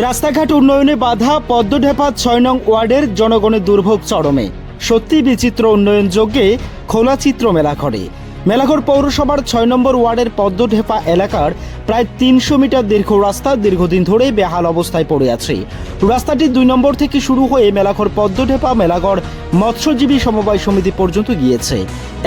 রাস্তাঘাট উন্নয়নে বাধা, পদ্মঢেপা ছয় নং ওয়ার্ডের জনগণের দুর্ভোগ চরমে। সত্যি বিচিত্র উন্নয়ন যোগ্যে খোলা চিত্র মেলাঘরে মেলাঘর পৌরসভার ছয় নম্বর ওয়ার্ডের পদ্মঢেপা এলাকার প্রায় তিনশো মিটার দীর্ঘ রাস্তা দীর্ঘদিন ধরে বেহাল অবস্থায় পড়ে আছে। রাস্তাটি দুই নম্বর থেকে শুরু হয়ে মেলাঘর পদ্মঢেপা, মেলাঘর মৎস্যজীবী সমবায় সমিতি পর্যন্ত গিয়েছে।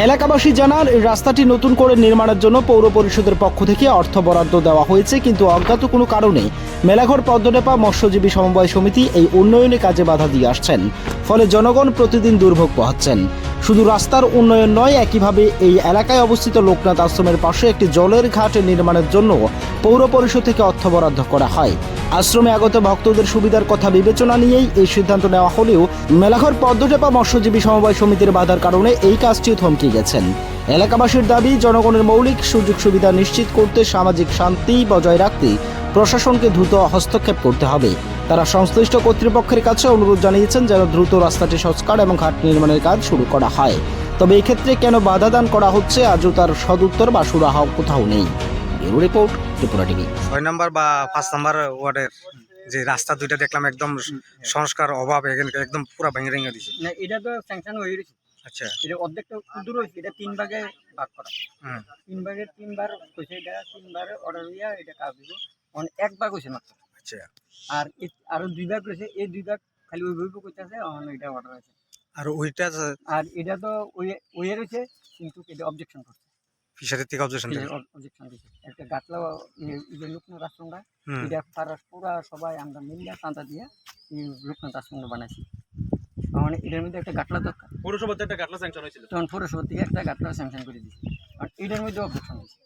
এলাকাবাসী জানান, রাস্তাটি নতুন করে নির্মাণের জন্য পৌর পরিষদের পক্ষ থেকে অর্থ বরাদ্দ দেওয়া হয়েছে, কিন্তু অজ্ঞাত কোনো কারণে মেলাঘর পদ্মডেপা মৎস্যজীবী সমবায় সমিতি এই উন্নয়নে কাজে বাধা দিয়ে আসছেন। ফলে জনগণ প্রতিদিন দুর্ভোগ পোহাচ্ছেন। শুধু রাস্তার উন্নয়ন নয়, একইভাবে এই এলাকায় অবস্থিত লোকনাথ আশ্রমের পাশে একটি জলের ঘাট নির্মাণের জন্য পৌর পরিষদ থেকে অর্থ বরাদ্দ করা হয়। আশ্রমে আগত ভক্তদের সুবিধার কথা বিবেচনা নিয়েই এই সিদ্ধান্ত নেওয়া হলেও মেলাঘর পদ্মটেপা মৎস্যজীবী সমবায় সমিতির বাধার কারণে এই কাজটিও থমকে গেছেন। এলাকাবাসীর দাবি, জনগণের মৌলিক সুযোগ সুবিধা নিশ্চিত করতে সামাজিক শান্তি বজায় রাখতে প্রশাসনকে দ্রুত হস্তক্ষেপ করতে হবে। তারা সংশ্লিষ্ট কর্তৃপক্ষের কাছে অনুরোধ জানিয়েছেন যেন দ্রুত রাস্তাটি সংস্কার এবং ঘাট নির্মাণের কাজ শুরু করা হয়। তবে এক্ষেত্রে কেন বাধা দান করা হচ্ছে আজও তার সদুত্তর বা সুরাহা কোথাও নেই। Bureau report Tripura TV. ছয় নাম্বার বা পাঁচ নাম্বার ওয়ার্ডের যে রাস্তা দুইটা দেখলাম একদম সংস্কার অভাব এখানে একদম পুরো ভেঙে ভেঙে দিছে না এটা তো স্যাংশন হয়ে গেছে। আচ্ছা। এটা অর্ধেকটা ক্ষুদ্র হয়েছে এটা তিন ভাগে ভাগ করা। তিন ভাগের তিনবার কইছে এটা তিনবার অর্ডার হইয়া এটা কাজ দিব মানে এক ভাগ হয়েছে মাত্র। আচ্ছা। আর আরও দুই ভাগ রয়েছে এই দুই ভাগ খালি ওই কইতেছে অন এটা অর্ডার আছে। আর ওইটা আর এটা তো ওই ওই রয়েছে কিন্তু এটা অবজেকশন করছে। ফিশারির থেকে অবজেকশন অবজেকশন একটা গাটলা এই যে লোকনাথ আশ্রমটা এটা তারা পুরা সবাই আমরা মিলিয়া চাঁদা দিয়া এই লোকনাথ আশ্রমটা বানাইছি। মানে এটার মধ্যে একটা গাটলা দরকার। পৌরসভাতে একটা গাটলা স্যাংশন হয়েছিল। তখন পৌরসভা থেকে একটা গাটলা স্যাংশন করে দিয়েছে। আর এটার মধ্যে অবজেকশন হয়েছে।